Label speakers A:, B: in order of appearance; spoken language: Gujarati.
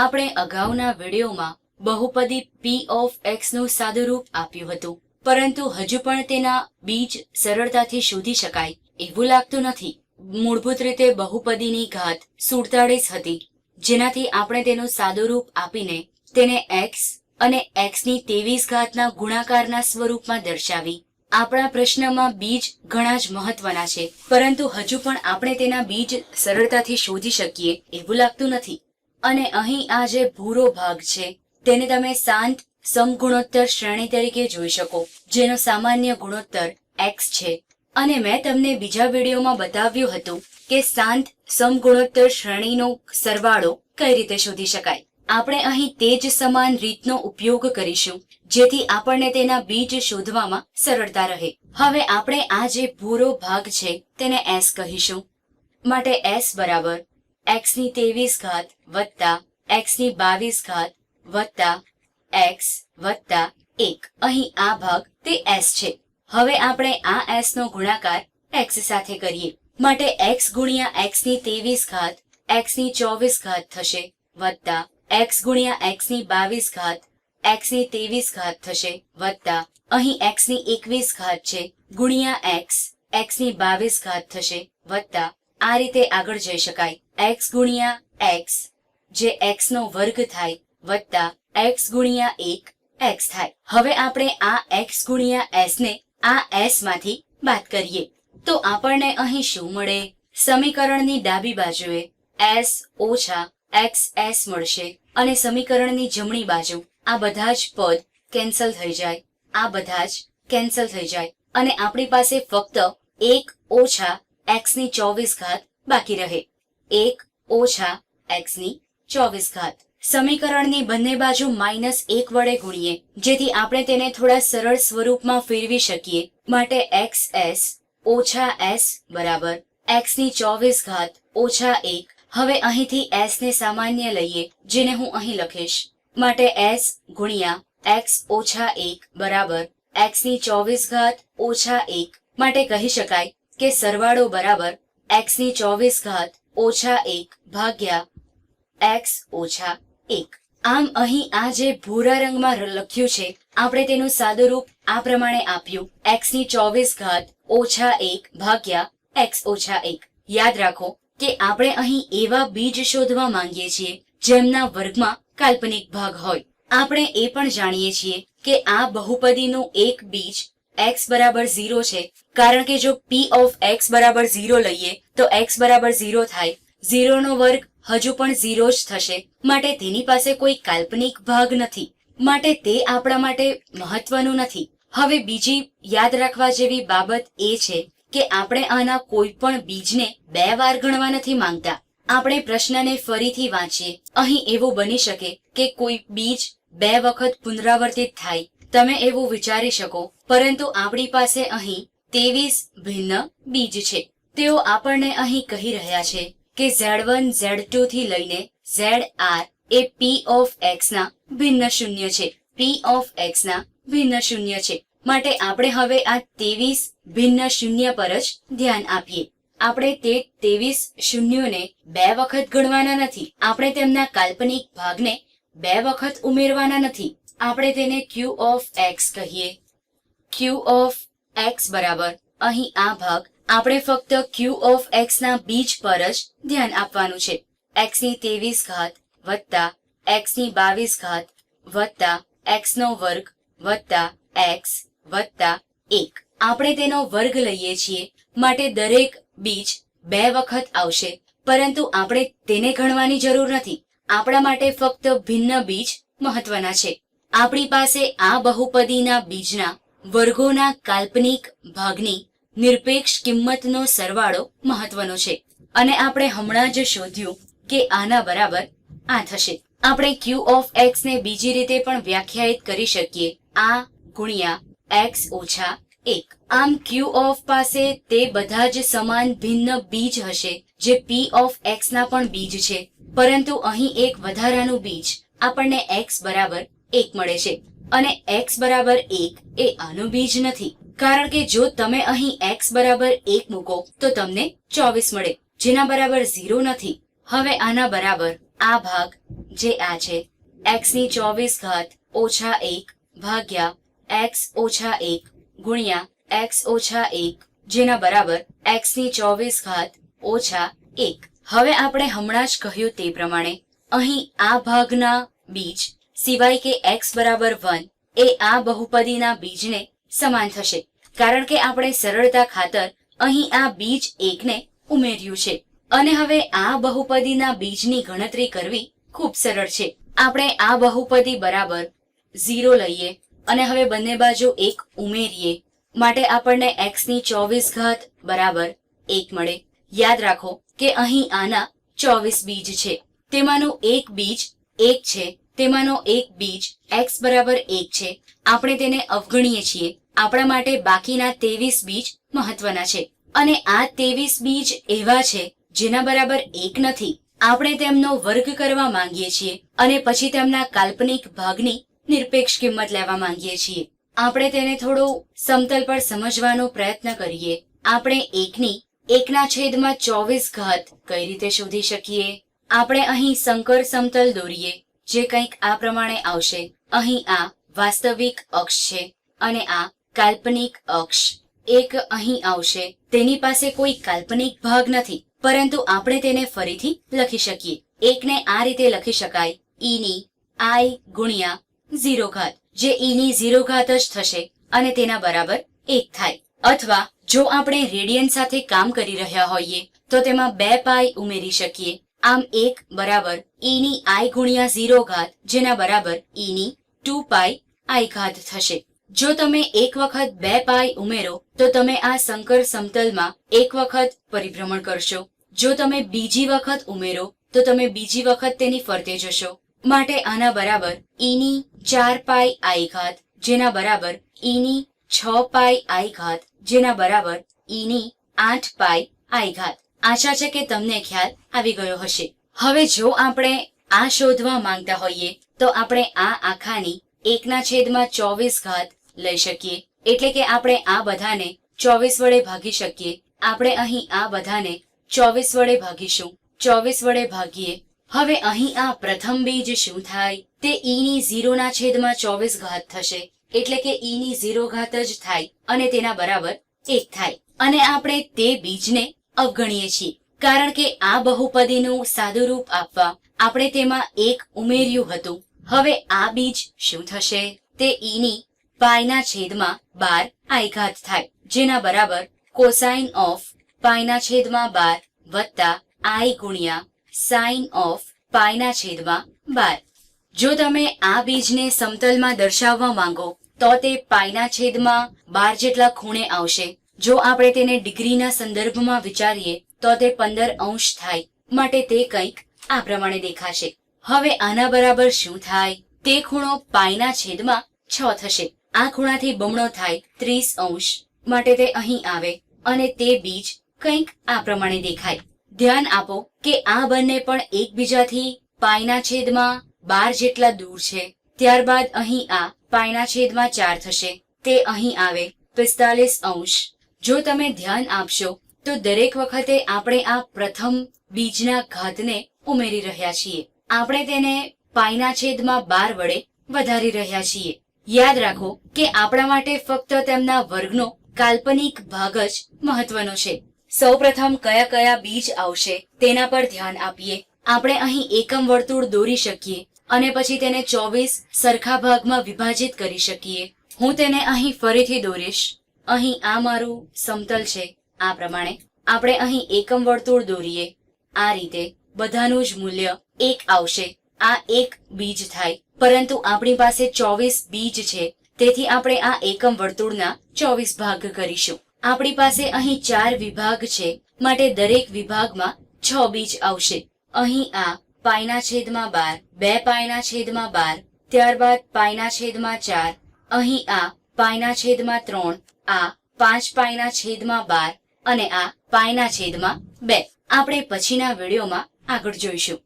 A: આપણે અગાઉના વિડીયોમાં બહુપદી પી ઓફ એક્સનું સાદુરૂપ આપ્યું હતું. પરંતુ હજુ પણ તેના બીજ સરળતાથી શોધી શકાય એવું લાગતું નથી. મૂળભૂત રીતે બહુપદીની ઘાત સુડતાળીસ હતી. જેનાથી આપણે તેનું સાદુરૂપ આપીને તેને એક્સ અને એક્સની તેવીસ ઘાતના ગુણાકારના સ્વરૂપમાં દર્શાવી. આપણા પ્રશ્નમાં બીજ ઘણા જ મહત્વના છે. પરંતુ હજુ પણ આપણે તેના બીજ સરળતાથી શોધી શકીએ એવું લાગતું નથી. અને અહીં આ જે ભૂરો ભાગ છે, તેને તમે શાંત સમગુણોત્તર શ્રેણી તરીકે જોઈ શકો, જેનો સામાન્ય ગુણોત્તર એક્સ છે. અને મેં તમને બીજા વિડીયોમાં બતાવ્યું હતું કે શાંત સમગુણોત્તર શ્રેણીનો સરવાળો કઈ રીતે શોધી શકાય. આપણે અહીં તે જ સમાન રીતનો ઉપયોગ કરીશું, જેથી આપણને તેના બીજ શોધવામાં સરળતા રહે. હવે આપણે આ જે ભૂરો ભાગ છે, તેને એસ કહીશું. માટે એસ બરાબર x ની તેવીસ ઘાત વત્તા x ની બાવીસ ઘાત વત્તા x વત્તા એક. અહીં આ ભાગ તે s છે. હવે આપણે આ s નો ગુણાકાર x સાથે કરીએ. માટે x ગુણ્યા x ની તેવીસ ઘાત x ની ચોવીસ ઘાત થશે વત્તા x ગુણ્યા x ની બાવીસ ઘાત x ની તેવીસ ઘાત થશે વત્તા. અહીં x ની એકવીસ ઘાત છે ગુણ્યા x x ની બાવીસ ઘાત થશે વત્તા. આ રીતે આગળ જઈ શકાય. X ગુણ્યા એક્સ જે એક્સ નો વર્ગ થાય વત્તા એક્સ ગુણ્યા એક એક્સ થાય. હવે આપણે આ એક્સ ગુણ્યા એસ ને આ એસમાંથી બાદ કરીએ. તો આપણને અહીં શું મળે? સમીકરણની ડાબી બાજુએ એસ ઓછા એક્સ એસ મળશે અને સમીકરણની જમણી બાજુ આ બધા જ પદ કેન્સલ થઈ જાય. આ બધા જ કેન્સલ થઈ જાય. અને આપણી પાસે ફક્ત એક ઓછા એક્સની ચોવીસ ઘાત બાકી રહે. એક ઓછા એક્સની ચોવીસ ઘાત. સમીકરણની બંને બાજુ માઇનસ એક વડે ગુણીએ, જેથી આપણે તેને થોડા સરળ સ્વરૂપમાં ફેરવી શકીએ. માટે એક્સ એસ ઓછા એસ બરાબર એક્સની ચોવીસ ઘાત ઓછા એક. હવે અહીંથી એસ ને સામાન્ય લઈએ, જેને હું અહીં લખીશ. માટે એસ ગુણ્યા એક્સ ઓછા એક બરાબર એક્સની ચોવીસ ઘાત ઓછા એક. માટે કહી શકાય કે સરવાળો બરાબર એક્સની ચોવીસ ઘાત ઓછા એક ભાગ્યા એક્સ ઓછા એક. આમ અહીં આ જે ભૂરા રંગમાં લખ્યું છે, આપણે તેનું સાદુરૂપ આ પ્રમાણે આપ્યું. એક્સની ચોવીસ ઘાત ઓછા એક ભાગ્યા એક્સ ઓછા એક. યાદ રાખો કે આપણે અહીં એવા બીજ શોધવા માંગીએ છીએ જેમના વર્ગમાં કાલ્પનિક ભાગ હોય. આપણે એ પણ જાણીએ છીએ કે આ બહુપદીનું એક બીજ x બરાબર ઝીરો છે. કારણ કે જો p ઓફ x બરાબર ઝીરો લઈએ, તો x બરાબર ઝીરો થાય. ઝીરોનો વર્ગ હજુ પણ ઝીરો જ થશે. માટે તેની પાસે કોઈ કાલ્પનિક ભાગ નથી. માટે તે આપણા માટે મહત્વનું નથી. હવે બીજી યાદ રાખવા જેવી બાબત એ છે કે આપણે આના કોઈ પણ બીજને બે વાર ગણવા નથી માંગતા. આપણે પ્રશ્નને ફરીથી વાંચીએ. અહીં એવું બની શકે કે કોઈ બીજ બે વખત પુનરાવર્તિત થાય. તમે એવું વિચારી શકો પરંતુ આપણી પાસે અહીં તેવીસ ભિન્ન બીજ છે. તેઓ આપણને અહીં કહી રહ્યા છે કે Z1 Z2 થી લઈને Z R A P of X ના ભિન્ન શૂન્ય છે. પી ઓફ એક્સ ના ભિન્ન શૂન્ય છે. માટે આપણે હવે આ તેવીસ ભિન્ન શૂન્ય પર જ ધ્યાન આપીએ. આપણે તે તેવીસ શૂન્યોને બે વખત ગણવાના નથી. આપણે તેમના કાલ્પનિક ભાગને બે વખત ઉમેરવાના નથી. આપણે તેને ક્યુ ઓફ એક્સ કહીએ. Q ઓફ એક્સ બરાબર. અહીં આ ભાગ આપણે ફક્ત ક્યુ ઓફ એક્સ ના બીજ પર જ ધ્યાન આપવાનું છે. એક્સની તેવીસ ઘાત વત્તા એક્સની બાવીસ ઘાત વત્તા એક્સ નો વર્ગ વત્તા એક્સ વત્તા એક. આપણે તેનો વર્ગ લઈએ છીએ. માટે દરેક બીજ બે વખત આવશે. પરંતુ આપણે તેને ગણવાની જરૂર નથી. આપણા માટે ફક્ત ભિન્ન બીજ મહત્વના છે. આપણી પાસે આ બહુપદીના બીજના વર્ગોના કાલ્પનિક ભાગની નિરપેક્ષ કિંમતનો સરવાળો મહત્વનો છે. અને આપણે હમણાં જ શોધ્યું કે આના બરાબર આ થશે. આપણે ક્યુ ઓફ એક્સ ને બીજી રીતે પણ વ્યાખ્યાયિત કરી શકીએ. આ ગુણ્યા એક્સ ઓછા એક. આમ ક્યુ ઓફ પાસે તે બધા જ સમાન ભિન્ન બીજ હશે, જે પી ઓફ એક્સ ના પણ બીજ છે. પરંતુ અહીં એક વધારાનું બીજ આપણને એક્સ બરાબર એક મળે છે. અને એક્સ બરાબર એક એ આનું બીજ નથી. કારણ કે જો તમે અહીં એક્સ બરાબર એક મૂકો, તો તમને ચોવીસ મળે. જેના બરાબર ઝીરો નથી. હવે આના બરાબર આ ભાગ, જે આ છે એક્સની ચોવીસ ઘાત ઓછા એક ભાગ્યા એક્સ ઓછા એક ગુણ્યા એક્સ ઓછા એક, જેના બરાબર એક્સની ચોવીસ ઘાત ઓછા એક. હવે આપણે હમણાં જ કહ્યું તે પ્રમાણે, અહીં આ ભાગના બીજ સિવાય કે x બરાબર વન એ આ બહુપદીના બીજને સમાન થશે. કારણ કે આપણે સરળતા ખાતર અહીં આ બીજ એકને ઉમેર્યું છે. અને હવે આ બહુપદીના બીજની ગણતરી કરવી ખૂબ સરળ છે. આપણે આ બહુપદી બરાબર ઝીરો લઈએ અને હવે બંને બાજુ એક ઉમેરીએ. માટે આપણને x ની ચોવીસ ઘાત બરાબર એક મળે. યાદ રાખો કે અહીં આના ચોવીસ બીજ છે. તેમાંનું એક બીજ એક છે. તેમાંનો એક બીજ એક્સ બરાબર એક છે. આપણે તેને અવગણીએ છીએ. આપણા માટે બાકીના ત્રેવીસ બીજ મહત્વના છે. અને આ ત્રેવીસ બીજ એવા છે જેના બરાબર એક નથી. આપણે તેમનો વર્ગ કરવા માંગીએ છીએ અને પછી તેમના કાલ્પનિક ભાગની નિરપેક્ષ કિંમત લેવા માંગીએ છીએ. આપણે તેને થોડું સમતલ પર સમજવાનો પ્રયત્ન કરીએ. આપણે એકની એકના છેદમાં ચોવીસ ઘાત કઈ રીતે શોધી શકીએ? આપણે અહીં સંકર સમતલ દોરીએ. જે કંઈક આ પ્રમાણે આવશે. અહીં આ વાસ્તવિક અક્ષ છે અને આ કાલ્પનિક અક્ષ. એક અહીં આવશે. તેની પાસે કોઈ કાલ્પનિક ભાગ નથી, પરંતુ આપણે તેને ફરીથી લખી શકીએ. એકને આ રીતે લખી શકાય. ઈની આઈ ગુણ્યા ઝીરો ઘાત, જે ઈની ની ઝીરો ઘાત જ થશે અને તેના બરાબર એક થાય. અથવા જો આપણે રેડિયન સાથે કામ કરી રહ્યા હોઈએ, તો તેમાં બે પાઈ ઉમેરી શકીએ. આમ એક બરાબર ઈની આઈ ગુણ્યા ઝીરો ઘાત, જેના બરાબર ઈની ટુ પાઈ આઈ ઘાત થશે. જો તમે એક વખત બે પાઈ ઉમેરો, તો તમે આ સંકર સમતલમાં એક વખત પરિભ્રમણ કરશો. જો તમે બીજી વખત ઉમેરો, તો તમે બીજી વખત તેની ફરતે જશો. માટે આના બરાબર ઈની ચાર પાઈ આઈ ઘાત, જેના બરાબર ઈની છ પાઈ આઈ ઘાત, જેના બરાબર ઈની આઠ પાઈ આઈ ઘાત. આશા છે કે તમને ખ્યાલ આવી ગયો હશે. હવે જો આપણે આ શોધવા માંગતા હોઈએ, તો આપણે આ આખાની એકના છેદમાં ચોવીસ ઘાત લઈ શકીએ. એટલે કે આપણે આ બધાને ચોવીસ વડે ભાગી શકીએ. આપણે અહીં આ બધાને ચોવીસ વડે ભાગીશું. ચોવીસ વડે ભાગીએ. હવે અહીં આ પ્રથમ બીજ શું થાય? તે ઈની ઝીરોના છેદમાં ચોવીસ ઘાત થશે. એટલે કે ઈની ઝીરો ઘાત જ થાય અને તેના બરાબર એક થાય. અને આપણે તે બીજને અવગણીએ છીએ. કારણ કે આ બહુપદીનું સાદુરૂપ આપવા આપણે તેમાં એક ઉમેર્યું હતું. હવે આ બીજ શું થશે? તે ઈની પાયના છેદમાં બાર આઘાત થાય. જેના બરાબર કોસાઇન ઓફ પાયના છેદમાં બાર વત્તા આઈ ગુણ્યા સાઇન ઓફ પાયના છેદમાં બાર. જો તમે આ બીજને સમતલમાં દર્શાવવા માંગો, તો તે પાયના છેદમાં બાર જેટલા ખૂણે આવશે. જો આપણે તેને ડિગ્રીના સંદર્ભમાં વિચારીએ, તો તે પંદર અંશ થાય. માટે તે કંઈક આ પ્રમાણે દેખાશે. હવે આના બરાબર શું થાય? તે ખૂણો પાયના છેદમાં છ થશે. આ ખૂણાથી બમણો થાય ત્રીસ અંશ. માટે તે અહીં આવે, અને તે બીજ કંઈક આ પ્રમાણે દેખાય. ધ્યાન આપો કે આ બંને પણ એકબીજાથી પાયના છેદમાં બાર જેટલા દૂર છે. ત્યારબાદ અહીં આ પાયના છેદમાં ચાર થશે. તે અહીં આવે પિસ્તાલીસ અંશ. જો તમે ધ્યાન આપશો, તો દરેક વખતે આપણે આ પ્રથમ બીજના ઘાતને ઉમેરી રહ્યા છીએ. આપણે તેને પાયના છેદમાં બાર વડે વધારી રહ્યા છીએ. યાદ રાખો કે આપણા માટે ફક્ત તેમના વર્ગનો કાલ્પનિક ભાગ જ મહત્વનો છે. સૌપ્રથમ કયા કયા બીજ આવશે તેના પર ધ્યાન આપીએ. આપણે અહીં એકમ વર્તુળ દોરી શકીએ અને પછી તેને ચોવીસ સરખા ભાગમાં વિભાજિત કરી શકીએ. હું તેને અહીં ફરીથી દોરીશ. અહીં આ મારું સમતલ છે. આ પ્રમાણે આપણે અહીં એકમ વર્તુળ દોરીએ. આ રીતે બધાનું જ મૂલ્ય એક આવશે. આ એક બીજ થાય. પરંતુ આપણી પાસે ચોવીસ બીજ છે. તેથી આપણે આ એકમ વર્તુળના ચોવીસ ભાગ કરીશું. આપણી પાસે અહીં ચાર વિભાગ છે. માટે દરેક વિભાગમાં છ બીજ આવશે. અહીં આ પાયના છેદમાં બાર, બે પાયના છેદમાં બાર, ત્યારબાદ પાયના છેદમાં ચાર. અહીં આ પાયના છેદમાં ત્રણ આ પાંચ પાયના છેદમાં બાર અને આ પાયના છેદમાં બે. આપણે પછીના વિડીયોમાં આગળ જોઈશું.